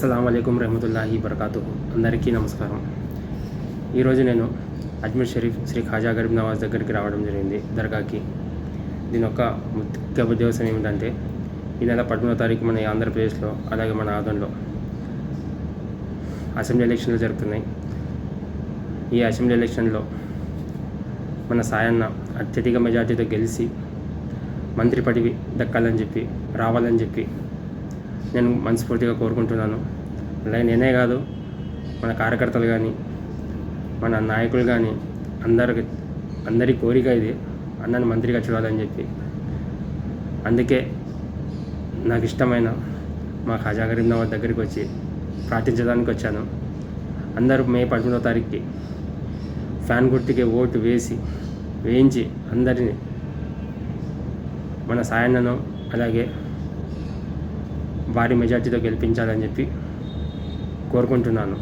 అస్సలం అయికం రహమతుల్లాహి బర్కాతు అందరికీ నమస్కారం. ఈరోజు నేను అజ్మీర్ షరీఫ్ శ్రీ ఖాజా గరీబ్ నవాజ్ దగ్గరికి రావడం జరిగింది దర్గాకి. దీని యొక్క ముఖ్య ఉద్దేశం ఏమిటంటే ఈ నెల పదమూడో తారీఖు మన ఆంధ్రప్రదేశ్లో అలాగే మన ఆదంలో అసెంబ్లీ ఎలక్షన్లు జరుగుతున్నాయి. ఈ అసెంబ్లీ ఎలక్షన్లో మన సాయన్న అత్యధిక మెజార్టీతో గెలిచి మంత్రి పదవి దక్కాలని చెప్పి రావాలని చెప్పి నేను మనస్ఫూర్తిగా కోరుకుంటున్నాను. అలాగే నేనే కాదు మన కార్యకర్తలు కానీ మన నాయకులు కానీ అందరికి అందరి కోరిక ఇది. అన్నని మంత్రిగా చూడాలని చెప్పి. అందుకే నాకు ఇష్టమైన మా ఖాజా దగ్గరికి వచ్చి ప్రార్థించడానికి వచ్చాను. అందరూ మే పదమూడో తారీఖుకి ఫ్యాన్ గుర్తుకి ఓటు వేసి వేయించి అందరినీ మన సాయన్నను అలాగే భారీ మెజార్టీతో గెలిపించాలని చెప్పి కోరుకుంటున్నాను.